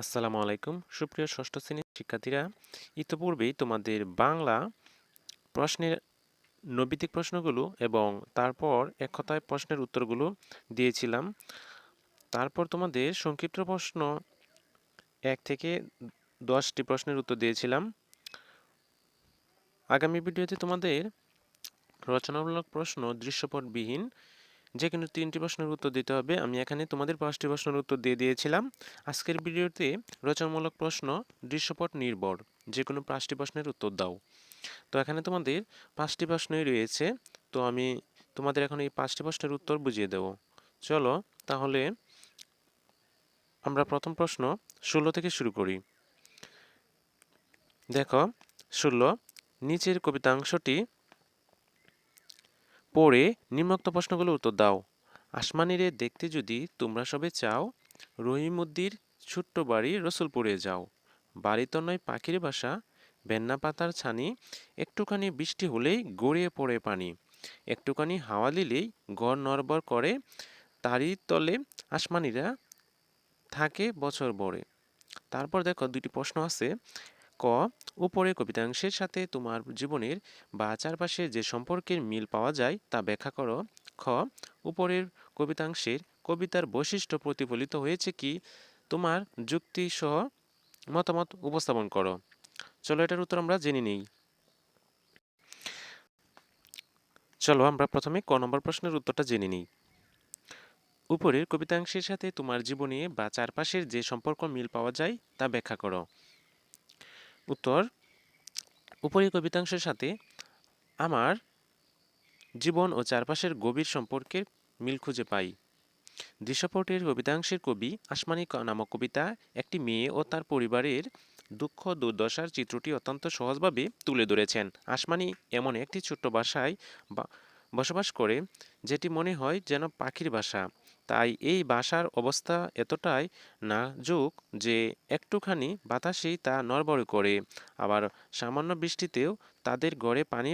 আসসালামু আলাইকুম। সুপ্রিয় ষষ্ঠ শ্রেণির শিক্ষার্থীরা, ইতোপূর্বেই তোমাদের বাংলা প্রশ্নের নৈবিত্তিক প্রশ্নগুলো এবং তারপর এক কথায় প্রশ্নের উত্তরগুলো দিয়েছিলাম। তারপর তোমাদের সংক্ষিপ্ত প্রশ্ন এক থেকে দশটি প্রশ্নের উত্তর দিয়েছিলাম। আগামী ভিডিওতে তোমাদের রচনামূলক প্রশ্ন দৃশ্যপটবিহীন যে কোনো তিনটি প্রশ্নের উত্তর দিতে হবে। আমি এখানে তোমাদের পাঁচটি প্রশ্নের উত্তর দিয়ে দিয়েছিলাম। আজকের ভিডিওতে রচনামূলক প্রশ্ন, দৃশ্যপট নির্ভর। যে কোনো পাঁচটি প্রশ্নের উত্তর দাও। তো এখানে তোমাদের পাঁচটি প্রশ্নই রয়েছে। তো আমি তোমাদের এখন এই পাঁচটি প্রশ্নের উত্তর বুঝিয়ে দেব। চলো তাহলে আমরা প্রথম প্রশ্ন ষোলো থেকে শুরু করি। দেখো, ষোলো, নিচের কবিতাংশটি পড়ে নিম্নোক্ত প্রশ্নগুলোর উত্তর দাও। আসমানিরে দেখতে যদি তোমরা সবে চাও, রহিমুদ্দির ছোট্ট বাড়ি রসুলপুরে যাও। বাড়িতে নয়, পাখির বাসা। বেন্না পাতার ছানি, একটুখানি বৃষ্টি হলেই গড়িয়ে পড়ে পানি। একটুখানি হাওয়া দিলেই গড় নড়বড় করে। তারই তলে আসমানিরা থাকে বছর বড়ে তারপর দেখো দুটি প্রশ্ন আছে। ক উপরে কবিতাংশের সাথে তোমার জীবনের বা চারপাশে যে সম্পর্কের মিল পাওয়া যায় তা ব্যাখ্যা করো। খ, উপরের কবিতাংশের কবিতার বৈশিষ্ট্য প্রতিফলিত হয়েছে কি? তোমার যুক্তি সহ মতামত উপস্থাপন করো। চলো এটার উত্তর আমরা জেনে নিই। চলো আমরা প্রথমে ক নম্বর প্রশ্নের উত্তরটা জেনে নিই। উপরের কবিতাংশের সাথে তোমার জীবনে বা চারপাশের যে সম্পর্ক মিল পাওয়া যায় তা ব্যাখ্যা করো। উত্তর উপরি কবিতাংশের সাথে আমার জীবন ও চারপাশের গভীর সম্পর্কের মিল খুঁজে পাই। দৃশ্যপটের কবিতাংশের কবি আসমানি নামক কবিতা একটি মেয়ে ও তার পরিবারের দুঃখ দুর্দশার চিত্রটি অত্যন্ত সহজভাবে তুলে ধরেছেন। আসমানি এমন একটি ছোট্ট বাসায় বসবাস করে, যেটি মনে হয় যেন পাখির বাসা। তাই এই বাসার অবস্থা এতটাই নাজুক যে একটুখানি বাতাসেই তা নড়বড় করে। আবার সামান্য বৃষ্টিতেও তাদের গড়ে পানি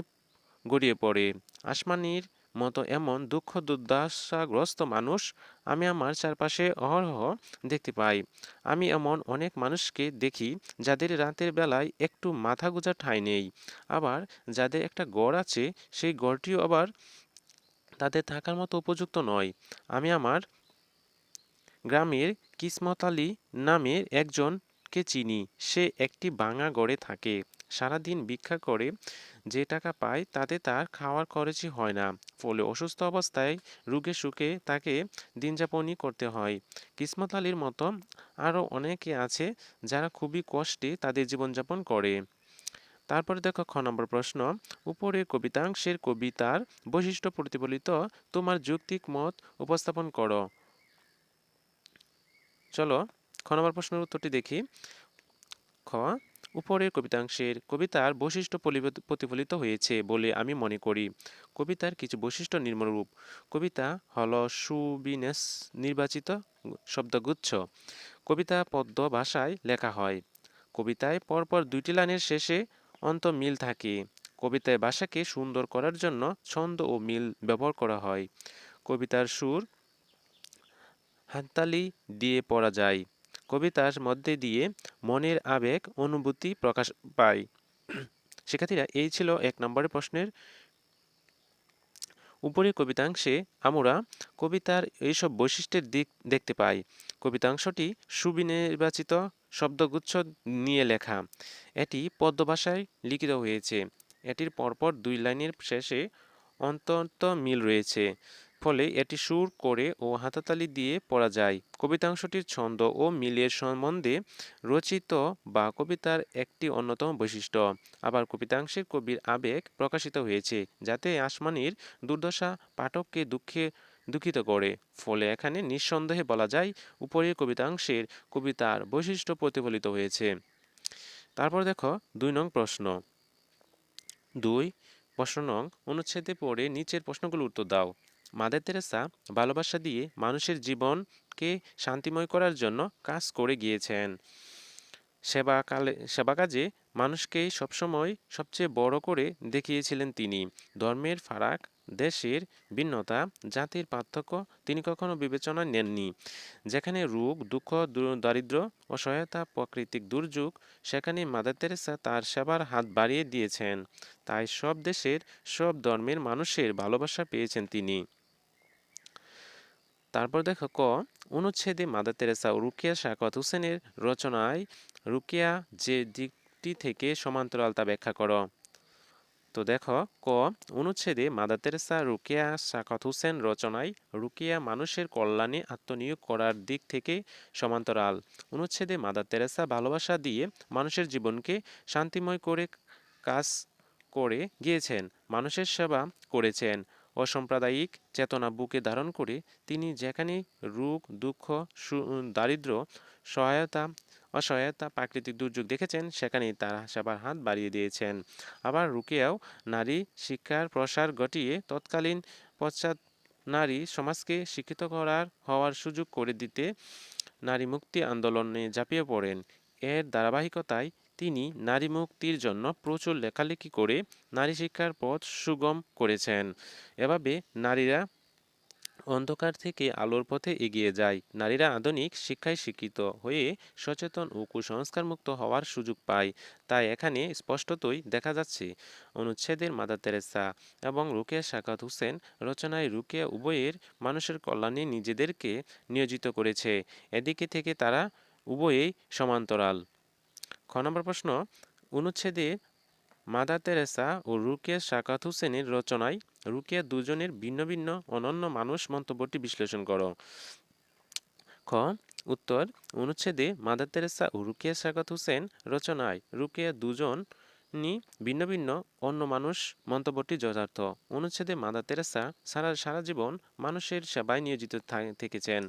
গড়িয়ে পড়ে। আসমানির মতো এমন দুঃখ দুর্দশাগ্রস্ত মানুষ আমি আমার চারপাশে অহরহ দেখতে পাই। আমি এমন অনেক মানুষকে দেখি যাদের রাতের বেলায় একটু মাথা গোজা ঠাঁই নেই। আবার যাদের একটা গড় আছে সেই গড়টিও আবার তাদের থাকার মতো উপযুক্ত নয়। আমি আমার গ্রামের কিসমত আলী নামের একজনকে চিনি। সে একটি ভাঙা গড়ে থাকে। সারাদিন ভিক্ষা করে যে টাকা পায়, তাতে তার খাওয়ার খরচই হয় না। ফলে অসুস্থ অবস্থায় রুগে সুখে তাকে দিনযাপনই করতে হয়। কিসমত আলীর মতো আরও অনেকে আছে যারা খুবই কষ্টে তাদের জীবনযাপন করে। তারপরে দেখো খ নম্বর প্রশ্ন উপরে কবিতাংশের কবিতার বৈশিষ্ট্য প্রতিফলিত তোমার যৌক্তিক মত উপস্থাপন করো। চলো খ নম্বর প্রশ্নের উত্তরটি দেখি। খ, উপরের কবিতাংশের কবিতার বৈশিষ্ট্য প্রতিফলিত হয়েছে বলে আমি মনে করি। কবিতার কিছু বৈশিষ্ট্য নির্মরূপ কবিতা হল সুবিনেস নির্বাচিত শব্দগুচ্ছ। কবিতা পদ্য ভাষায় লেখা হয়। কবিতায় পরপর দুইটি লাইনের শেষে অন্ত মিল থাকে। কবিতায় ভাষাকে সুন্দর করার জন্য ছন্দ ও মিল ব্যবহার করা হয়। কবিতার সুর হাততালি দিয়ে পড়া যায়। কবিতার মধ্যে দিয়ে মনের আবেগ, অনুভূতি প্রকাশ পায়। শিক্ষার্থীরা, এই ছিল এক নম্বরের প্রশ্নের উপরে কবিতাংশে আমরা কবিতার এইসব বৈশিষ্ট্যের দিক দেখতে পাই। কবিতাংশটি সুবিনির্বাচিত শব্দগুচ্ছ নিয়ে লেখা। এটি পদ্য ভাষায় লিখিত হয়েছে। এটির পরপর দুই লাইনের শেষে অন্তত মিল রয়েছে। ফলে এটি সুর করে ও হাতাতালি দিয়ে পড়া যায়। কবিতাংশটির ছন্দ ও মিলের সম্বন্ধে রচিত বা কবিতার একটি অন্যতম বৈশিষ্ট্য। আবার কবিতাংশের কবির আবেগ প্রকাশিত হয়েছে, যাতে আসমানির দুর্দশা পাঠককে দুঃখে দুঃখিত করে। ফলে এখানে নিঃসন্দেহে বলা যায়, উপরের কবিতাংশের কবিতার বৈশিষ্ট্য প্রতিফলিত হয়েছে। তারপর দেখো, দুই নং প্রশ্ন। দুই প্রশ্ন নং অনুচ্ছেদে পড়ে নিচের প্রশ্নগুলো উত্তর দাও। মাদার তেরেসা ভালোবাসা দিয়ে মানুষের জীবনকে শান্তিময় করার জন্য কাজ করে গিয়েছেন। সেবা কালে, সেবা কাজে মানুষকে সবসময় সবচেয়ে বড় করে দেখিয়েছিলেন তিনি। ধর্মের ফারাক দেশের ভিন্নতা, জাতির পার্থক্য তিনি কখনো বিবেচনায় নেননি। যেখানে রোগ, দুঃখ, দু- দারিদ্র্য অসহায়তা প্রাকৃতিক দুর্যোগ, সেখানে মাদার তেরেসা তার সেবার হাত বাড়িয়ে দিয়েছেন। তাই সব দেশের সব ধর্মের মানুষের ভালোবাসা পেয়েছেন তিনি। তারপর দেখো ক, অনুচ্ছেদে মাদার তেরেসা ও রুকিয়া শাকত হোসেনের রচনায় রুকিয়া যে দিকটি থেকে সমান্তরালতা ব্যাখ্যা করো। তো দেখো, ক, অনুচ্ছেদে মাদার তেরেসা রুকিয়া শাকত হোসেন রচনায় রুকিয়া মানুষের কল্যাণে আত্মনিয়োগ করার দিক থেকে সমান্তরাল। অনুচ্ছেদে মাদার তেরেসা ভালোবাসা দিয়ে মানুষের জীবনকে শান্তিময় করে কাজ করে গিয়েছেন, মানুষের সেবা করেছেন। অসাম্প্রদায়িক চেতনা বুকে ধারণ করে তিনি যেখানে রোগ, দুঃখ দারিদ্র্য, সহায়তা অসহায়তা, প্রাকৃতিক দুর্যোগ দেখেছেন, সেখানেই তার সেবার হাত বাড়িয়ে দিয়েছেন। আবার রুকেয়াও নারী শিক্ষার প্রসার ঘটিয়ে তৎকালীন পশ্চাৎ নারী সমাজকে শিক্ষিত করার হওয়ার সুযোগ করে দিতে নারী মুক্তি আন্দোলনে ঝাঁপিয়ে পড়েন। এর ধারাবাহিকতায় তিনি নারী মুক্তির জন্য প্রচুর লেখালেখি করে নারী শিক্ষার পথ সুগম করেছেন। এভাবে নারীরা অন্ধকার থেকে আলোর পথে এগিয়ে যায়। নারীরা আধুনিক শিক্ষায় শিক্ষিত হয়ে সচেতন ও কুসংস্কারমুক্ত হওয়ার সুযোগ পায়। তাই এখানে স্পষ্টতই দেখা যাচ্ছে, অনুচ্ছেদের মাদার তেরেসা এবং রুকেয়া শাকাত হোসেন রচনায় রুকেয়া উভয়ের মানুষের কল্যাণে নিজেদেরকে নিয়োজিত করেছে। এদিকে থেকে তারা উভয়েই সমান্তরাল। খ নম্বর প্রশ্ন, অনুচ্ছেদে মাদার তেরেসা ও রুকিয়া শাকাত হুসেনের রচনায় রুকিয়া দুজনের ভিন্ন ভিন্ন অনন্য মানুষ মন্তব্যটি বিশ্লেষণ করো। খ, উত্তর, অনুচ্ছেদে মাদার তেরেসা ও রুকিয়া শাকাত হুসেন রচনায় রুকিয়া দুজনই ভিন্ন ভিন্ন অন্য মানুষ মন্তব্যটি যথার্থ। অনুচ্ছেদে মাদার তেরেসা সারা সারা জীবন মানুষের সেবায় নিয়োজিত থেকেছেন।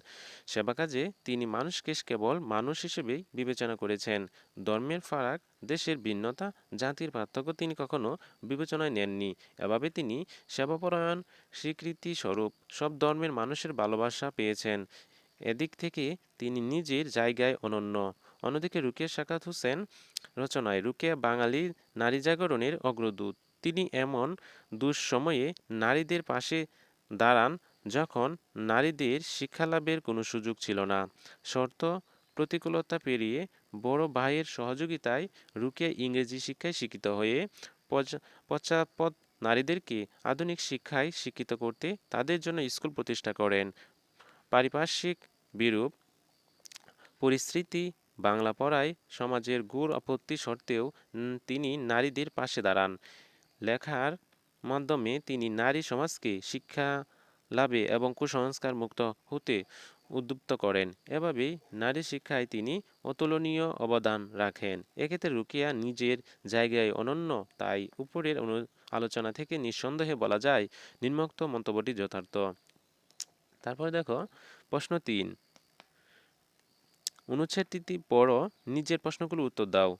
সেবা কাজে তিনি মানুষকে কেবল মানুষ হিসেবেই বিবেচনা করেছেন। ধর্মের ফারাক, দেশের ভিন্নতা, জাতির পার্থক্য তিনি কখনো বিবেচনায় নেননি। এভাবে তিনি সেবাপরায়ণ স্বীকৃতি স্বরূপ সব ধর্মের মানুষের ভালোবাসা পেয়েছেন। এদিক থেকে তিনি নিজের জায়গায় অনন্য। অন্যদিকে রুকিয়া শাকাত হোসেন রচনায় রুকিয়া বাঙালি নারী জাগরণের অগ্রদূত। তিনি এমন দুঃসময়ে নারীদের পাশে দাঁড়ান যখন নারীদের শিক্ষালাভের কোনো সুযোগ ছিল না। শর্ত, প্রতিকূলতা পেরিয়ে বড় ভাইয়ের সহযোগিতায় রুকিয়া ইংরেজি শিক্ষায় শিক্ষিত হয়ে পশ্চা- পশ্চাৎপদ নারীদেরকে আধুনিক শিক্ষায় শিক্ষিত করতে তাদের জন্য স্কুল প্রতিষ্ঠা করেন। পারিপার্শ্বিক বিরূপ পরিস্থিতি বাংলা পড়ায় সমাজের গুড় আপত্তি সত্ত্বেও তিনি নারীদের পাশে দাঁড়ান। লেখার মাধ্যমে তিনি নারী সমাজকে শিক্ষা লাভে এবং কুসংস্কার মুক্ত হতে উদ্যুক্ত করেন। এভাবেই নারী শিক্ষায় তিনি অতুলনীয় অবদান রাখেন। এক্ষেত্রে রুকিয়া নিজের জায়গায় অনন্য, তাই উপরের আলোচনা থেকে নিঃসন্দেহে বলা যায় নিম্নোক্ত মন্তব্যটি যথার্থ। তারপরে দেখো, প্রশ্ন তিন। অনুচ্ছেদটি পড়ো, নিজের প্রশ্নগুলো উত্তর দাও।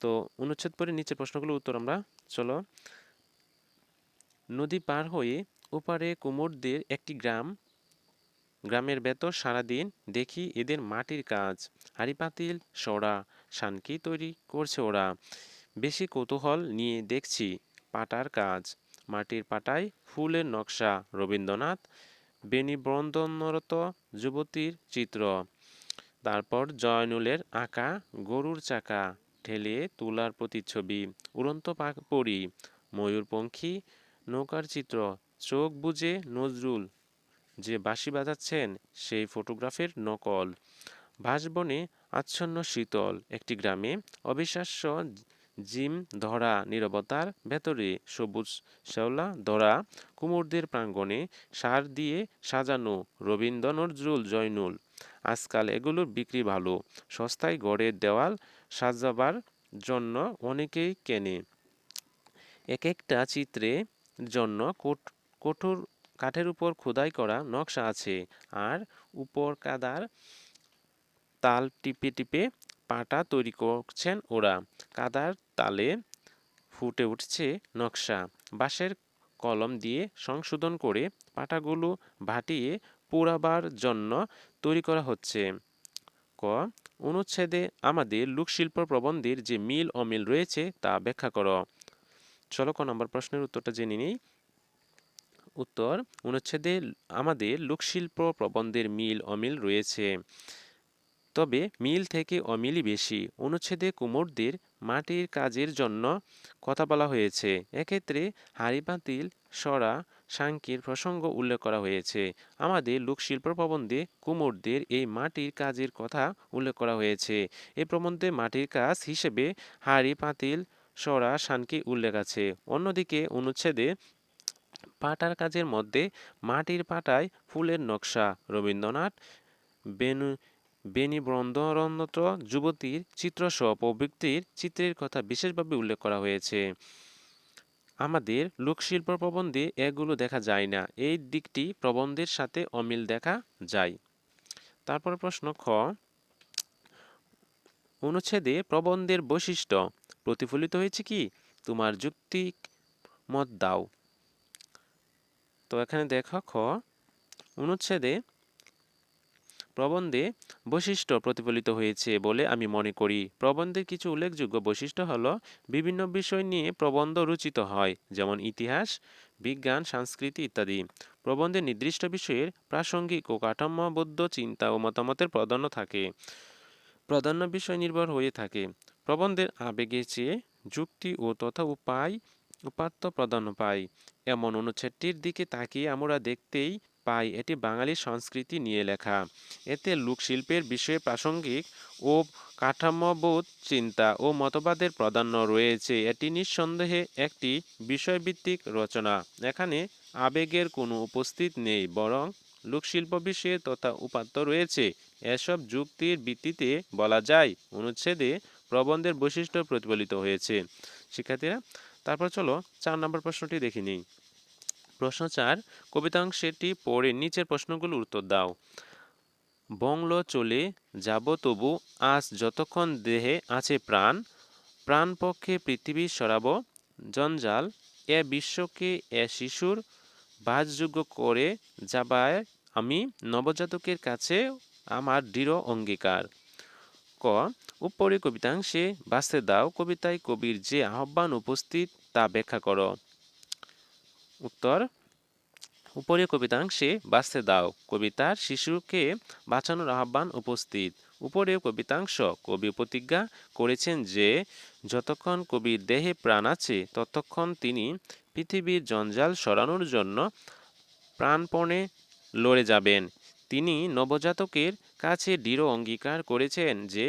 তো, অনুচ্ছেদ পরে নিচের প্রশ্নগুলো উত্তর আমরা, চলো। নদী পার হয়ে ওপারে কুমোরদের একটি গ্রাম, গ্রামের ভেতর সারাদিন দেখি এদের মাটির কাজ হাঁড়ি পাতিল সরা শানকি তৈরি করছে ওরা। বেশি কৌতূহল নিয়ে দেখছি পাটার কাজ, মাটির পাটায় ফুলের নকশা, রবীন্দ্রনাথ বেনিবন্ধনরত যুবতীর চিত্র। তারপর জয়নুলের আঁকা গরুর চাকা, ঠেলে তোলার প্রতিচ্ছবি, উড়ন্ত পরি, ময়ূরপঙ্খী, নৌকার চিত্র, চোখ বুজে নজরুল, যে বাঁশি বাজাচ্ছেন সেই ফটোগ্রাফের নকল। ভাসবনে আচ্ছন্ন শীতল, একটি গ্রামে অবিশ্বাস্য জিম ধরা, নীরবতার ভেতরে সবুজ শ্যাওলা ধরা, কুমোরদের প্রাঙ্গণে সার দিয়ে সাজানো রবীন্দ্র নজরুল জয়নুল। আজকাল এগুলোর বিক্রি ভালো। সস্তায় গড়ের দেওয়াল সাজাবার জন্য অনেকেই কেনে। এক একটা চিত্রে জন্য কঠোর কাঠের উপর খোদাই করা নকশা আছে আর উপর কাদার তাল টিপে টিপে পাটা তৈরি করছেন ওরা। কাদার তালে ফুটে উঠছে নকশা। বাঁশের কলম দিয়ে সংশোধন করে পাটাগুলো ভাটিয়ে পোড়াবার জন্য তৈরি করা হচ্ছে। ক, অনুচ্ছেদে আমাদের লোকশিল্প প্রবন্ধের যে মিল অমিল রয়েছে তা ব্যাখ্যা করো। চলো ক নম্বর প্রশ্নের উত্তরটা জেনে নিই। উত্তর, অনুচ্ছেদে আমাদের লোকশিল্প প্রবন্ধের মিল অমিল রয়েছে। তবে মিল থেকে অমিলই বেশি। অনুচ্ছেদে কুমোরদের মাটির কাজের জন্য কথা বলা হয়েছে। এক্ষেত্রে হাঁড়ি পাতিল সরা সাংকের প্রসঙ্গ উল্লেখ করা হয়েছে। আমাদের লোকশিল্প প্রবন্ধে কুমোরদের এই মাটির কাজের কথা উল্লেখ করা হয়েছে। এই প্রবন্ধে মাটির কাজ হিসেবে হাড়ি, পাতিল, সরা, সানকি উল্লেখ আছে। অন্যদিকে অনুচ্ছেদে পাটার কাজের মধ্যে মাটির পাটায় ফুলের নকশা, রবীন্দ্রনাথ, বেনু বেনিবন্ধরণত যুবতীর চিত্রসহ প্রবৃত্তির চিত্রের কথা বিশেষভাবে উল্লেখ করা হয়েছে। আমাদের লোকশিল্প প্রবন্ধে এগুলো দেখা যায় না। এই দিকটি প্রবন্ধের সাথে অমিল দেখা যায়। তারপর প্রশ্ন খ। অনুচ্ছেদে প্রবন্ধের বৈশিষ্ট্য প্রতিফলিত হয়েছে কি? তোমার যুক্তিক মত দাও। তো এখানে দেখো খ। অনুচ্ছেদে প্রবন্ধে বৈশিষ্ট্য প্রতিফলিত হয়েছে বলে আমি মনে করি। প্রবন্ধের কিছু উল্লেখযোগ্য বৈশিষ্ট্য হল, বিভিন্ন বিষয় নিয়ে প্রবন্ধ রচিত হয়, যেমন ইতিহাস, বিজ্ঞান, সংস্কৃতি ইত্যাদি। প্রবন্ধে নির্দিষ্ট বিষয়ের প্রাসঙ্গিক ও কাঠামোবদ্ধ চিন্তা ও মতামতের প্রাধান্য থাকে। প্রাধান্য বিষয় নির্ভর হয়ে থাকে। প্রবন্ধের আবেগের চেয়ে যুক্তি ও তথা উপায়, উপাত্ত প্রাধান্য পায়। এমন অনুচ্ছেদটির দিকে তাকিয়ে আমরা দেখতেই পাই। এটি বাঙালি সংস্কৃতি নিয়ে লেখা। এতে লোকশিল্পের বিষয়ে প্রাসঙ্গিক ও কাঠামোবোধ, চিন্তা ও মতবাদের প্রাধান্য রয়েছে। এটি নিঃসন্দেহে একটি বিষয়ভিত্তিক রচনা। এখানে আবেগের কোনো উপস্থিত নেই, বরং লোকশিল্প বিষয়ে তথা উপাত্ত রয়েছে। এসব যুক্তির ভিত্তিতে বলা যায়, অনুচ্ছেদে প্রবন্ধের বৈশিষ্ট্য প্রতিফলিত হয়েছে। শিক্ষার্থীরা, তারপর চলো চার নম্বর প্রশ্নটি দেখে নিই। প্রশ্ন চার কবিতাংশটি পড়ে নিচের প্রশ্নগুলোর উত্তর দাও। বংলো চলে যাব তবু আজ যতক্ষণ দেহে আছে প্রাণ, প্রাণপক্ষে পৃথিবী সরাব, জঞ্জাল এ বিশ্বকে এ শিশুর বাসযোগ্য করে যাবায় আমি নবজাতকের কাছে আমার দৃঢ় অঙ্গীকার। ক উপরে কবিতাংশে বাঁচতে দাও কবিতায় কবির যে আহ্বান উপস্থিত তা ব্যাখ্যা করো। উত্তর উপরে কবিতাংশে বাঁচতে দাও। কবিতার শিশুকে বাঁচানোর আহ্বান উপস্থিত। উপরে কবিতাংশ কবি প্রতিজ্ঞা করেছেন যে, যতক্ষণ কবির দেহে প্রাণ আছে, ততক্ষণ তিনি পৃথিবীর জঞ্জাল সরানোর জন্য প্রাণপণে লড়ে যাবেন। তিনি নবজাতকের কাছে দৃঢ় অঙ্গীকার করেছেন যে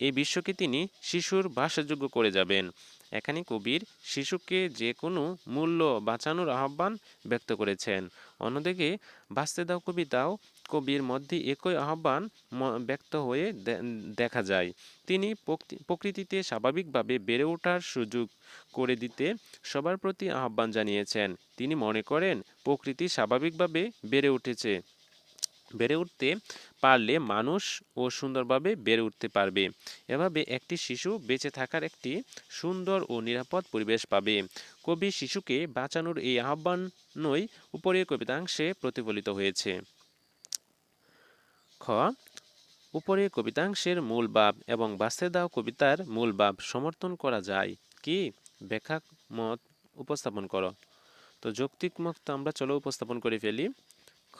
এই বিশ্বকে তিনি শিশুর বাসযোগ্য করে যাবেন। এখানে কবির শিশুকে যে কোনো মূল্য বাঁচানোর আহ্বান ব্যক্ত করেছেন। অন্যদিকে বাঁচতে দাও কবিতাও কবির মধ্যে একই আহ্বান ব্যক্ত হয়ে দেখা যায়। তিনি প্রকৃতিতে স্বাভাবিকভাবে বেড়ে ওঠার সুযোগ করে দিতে সবার প্রতি আহ্বান জানিয়েছেন। তিনি মনে করেন, প্রকৃতি স্বাভাবিকভাবে বেড়ে উঠেছে। বেড়ে উঠতে পারলে মানুষ ও সুন্দরভাবে বেড়ে উঠতে পারবে। এভাবে একটি শিশু বেঁচে থাকার একটি সুন্দর ও নিরাপদ পরিবেশ পাবে। কবি শিশুকে বাঁচানোর এই আহ্বানই উপরের কবিতাংশে প্রতিফলিত হয়েছে। খ, উপরে কবিতাংশের মূল ভাব এবং বাঁচতে দাও কবিতার মূল ভাব সমর্থন করা যায় কি? ব্যাখ্যা মত উপস্থাপন করো। তো যৌক্তিক মত আমরা চলো উপস্থাপন করে ফেলি। খ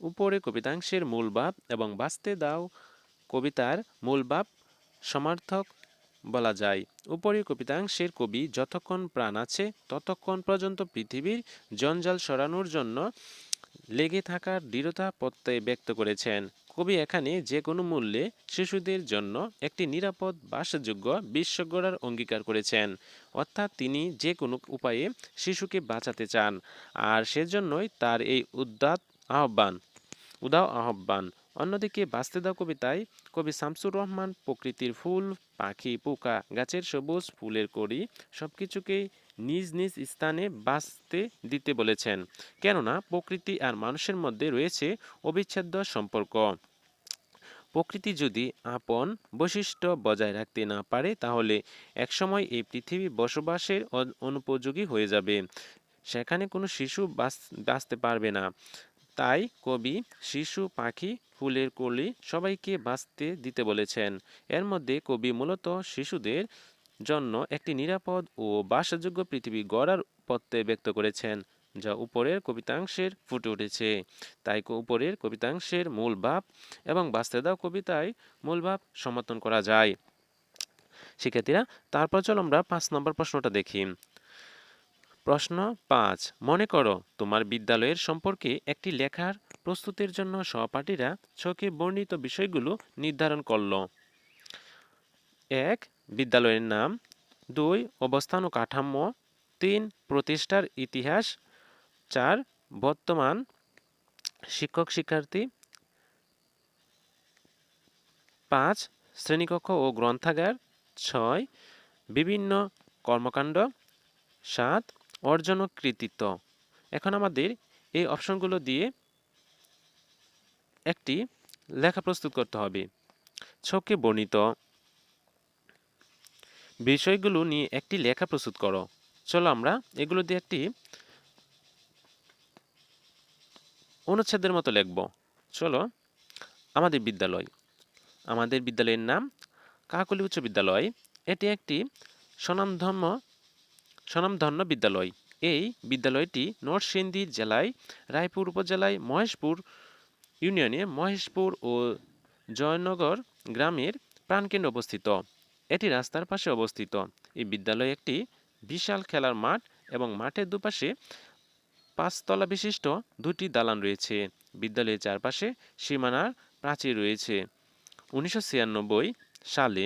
উপরে কবিতাংশের মূল ভাব এবং বাঁচতে দাও কবিতার মূল ভাব সমার্থক বলা যায়। উপরে কবিতাংশের কবি যতক্ষণ প্রাণ আছে, ততক্ষণ পর্যন্ত পৃথিবীর জঞ্জাল সরানোর জন্য লেগে থাকার দৃঢ়তা প্রত্যয় ব্যক্ত করেছেন। কবি এখানে যে কোনো মূল্যে শিশুদের জন্য একটি নিরাপদ, বাসযোগ্য বিশ্ব গড়ার অঙ্গীকার করেছেন। অর্থাৎ তিনি যে কোনো উপায়ে শিশুকে বাঁচাতে চান, আর সেজন্যই তার এই উদ্যাত আহ্বান উদাও আহ্বান। অন্যদিকে বাঁচতে দাও কবিতায়, কবি শামসুর রহমান, প্রকৃতির ফুল, পাখি, পোকা, গাছের সবুজ, ফুলের কড়ি সব কিছুকেই নিজ নিজ স্থানে বাঁচতে দিতে বলেছেন। কেননা প্রকৃতি আর মানুষের মধ্যে রয়েছে অবিচ্ছেদ্য সম্পর্ক। প্রকৃতি যদি আপন বৈশিষ্ট্য বজায় রাখতে না পারে, তাহলে একসময় এই পৃথিবী বসবাসের অনুপযোগী হয়ে যাবে। সেখানে কোনো শিশু বাঁচতে পারবে না। তাই কবি, শিশু, পাখি, ফুলের কলি সবাইকে বাঁচতে দিতে বলেছেন। এর মধ্যে কবি মূলত শিশুদের জন্য একটি নিরাপদ ও বাসযোগ্য পৃথিবী গড়ার প্রত্যয় ব্যক্ত করেছেন, যা উপরের কবিতাংশের ফুটে উঠেছে। তাই উপরের কবিতাংশের মূল ভাব এবং বাঁচতে দাও কবিতায় মূল ভাব সমর্থন করা যায়। শিক্ষার্থীরা, তারপর চলো আমরা পাঁচ নম্বর প্রশ্নটা দেখি। প্রশ্ন পাঁচ। মনে করো, তোমার বিদ্যালয়ের সম্পর্কে একটি লেখার প্রস্তুতির জন্য সহপাঠীরা ছকে বর্ণিত বিষয়গুলো নির্ধারণ করল। এক, বিদ্যালয়ের নাম। দুই, অবস্থান ও কাঠামো। তিন, প্রতিষ্ঠার ইতিহাস। চার, বর্তমান শিক্ষক শিক্ষার্থী। পাঁচ, শ্রেণীকক্ষ ও গ্রন্থাগার। ছয়, বিভিন্ন কর্মকাণ্ড। সাত অর্জন কৃতিত্ব এখন আমাদের এই অপশনগুলো দিয়ে একটি লেখা প্রস্তুত করতে হবে। ছকে বর্ণিত বিষয়গুলো নিয়ে একটি লেখা প্রস্তুত করো। চলো আমরা এগুলো দিয়ে একটি অনুচ্ছেদের মতো লিখব। চলো, আমাদের বিদ্যালয়। আমাদের বিদ্যালয়ের নাম কাকলি উচ্চ বিদ্যালয়। এটি একটি স্বনামধন্য স্বনামধন্য বিদ্যালয়। এই বিদ্যালয়টি নরসিংদী জেলায়, রায়পুর উপজেলায়, মহেশপুর ইউনিয়নে মহেশপুর ও জয়নগর গ্রামের প্রাণকেন্দ্রে অবস্থিত। এটি রাস্তার পাশে অবস্থিত। এই বিদ্যালয়ে একটি বিশাল খেলার মাঠ এবং মাঠের দুপাশে পাঁচতলা বিশিষ্ট দুটি দালান রয়েছে। বিদ্যালয়ের চারপাশে সীমানার প্রাচীর রয়েছে। উনিশশো ছিয়ানব্বই সালে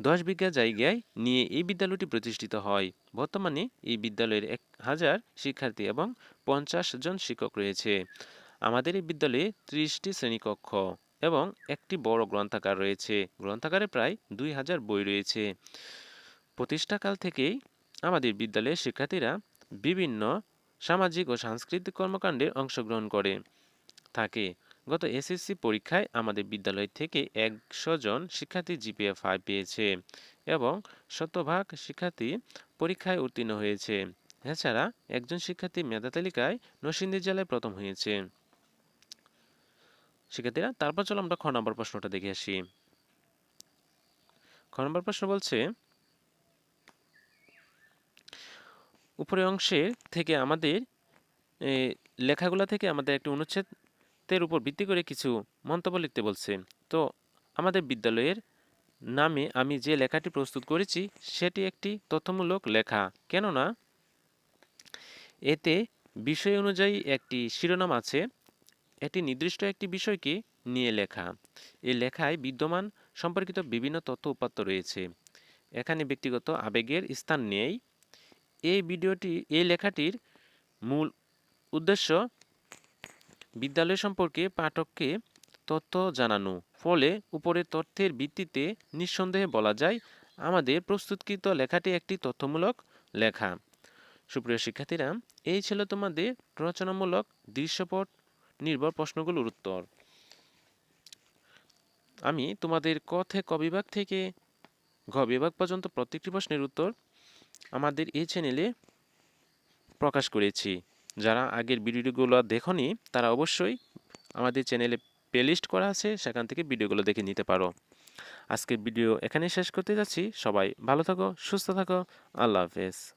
দশ বিঘা জায়গায় নিয়ে এই বিদ্যালয়টি প্রতিষ্ঠিত হয়। বর্তমানে এই বিদ্যালয়ের এক হাজার শিক্ষার্থী এবং পঞ্চাশ জন শিক্ষক রয়েছে। আমাদের এই বিদ্যালয়ে ত্রিশটি শ্রেণীকক্ষ এবং একটি বড় গ্রন্থাগার রয়েছে। গ্রন্থাগারে প্রায় দুই হাজার বই রয়েছে। প্রতিষ্ঠাকাল থেকেই আমাদের বিদ্যালয়ের শিক্ষার্থীরা বিভিন্ন সামাজিক ও সাংস্কৃতিক কর্মকাণ্ডে অংশগ্রহণ করে থাকে। গত এসএসসি পরীক্ষায় আমাদের বিদ্যালয় থেকে একশো জন শিক্ষার্থী জিপিএ ফাইভ পেয়েছে এবং শতভাগ শিক্ষার্থী পরীক্ষায় উত্তীর্ণ হয়েছে। এছাড়া একজন শিক্ষার্থী মেধা তালিকায় নরসিংদী জেলায় প্রথম হয়েছে। শিক্ষার্থীরা, তারপর চলো আমরা খ নম্বর প্রশ্নটা দেখে আসি। খ নম্বর প্রশ্ন বলছে, উপরের অংশের থেকে আমাদের লেখাগুলো থেকে আমাদের একটি অনুচ্ছেদের উপর ভিত্তি করে কিছু মন্তব্য লিখতে বলছে। তো, আমাদের বিদ্যালয়ের নামে আমি যে লেখাটি প্রস্তুত করেছি, সেটি একটি তথ্যমূলক লেখা। কেননা, এতে বিষয় অনুযায়ী একটি শিরোনাম আছে। এটি নির্দিষ্ট একটি বিষয়কে নিয়ে লেখা। এই লেখায় বিদ্যমান সম্পর্কিত বিভিন্ন তথ্য উপাত্ত রয়েছে। এখানে ব্যক্তিগত আবেগের স্থান নেই। এই ভিডিওটি, এই লেখাটির মূল উদ্দেশ্য বিদ্যালয় সম্পর্কে পাঠককে তথ্য জানানো, ফলে উপরের তথ্যের ভিত্তিতে নিঃসন্দেহে বলা যায় আমাদের প্রস্তুতকৃত লেখাটি একটি তথ্যমূলক লেখা। সুপ্রিয় শিক্ষার্থীরা, এই ছিল তোমাদের রচনামূলক দৃশ্যপট নির্ভর প্রশ্নগুলোর উত্তর। আমি তোমাদের ক থেকে ক বিভাগ থেকে ঘ বিভাগ পর্যন্ত প্রত্যেকটি প্রশ্নের উত্তর আমাদের এই চ্যানেলে প্রকাশ করেছি। যারা আগের ভিডিওগুলো দেখনি, তারা অবশ্যই আমাদের চ্যানেলে প্লেলিস্ট করা আছে, সেখান থেকে ভিডিওগুলো দেখে নিতে পারো। আজকের ভিডিও এখানেই শেষ করতে যাচ্ছি। সবাই ভালো থাকো, সুস্থ থাকো। আল্লাহ হাফেজ।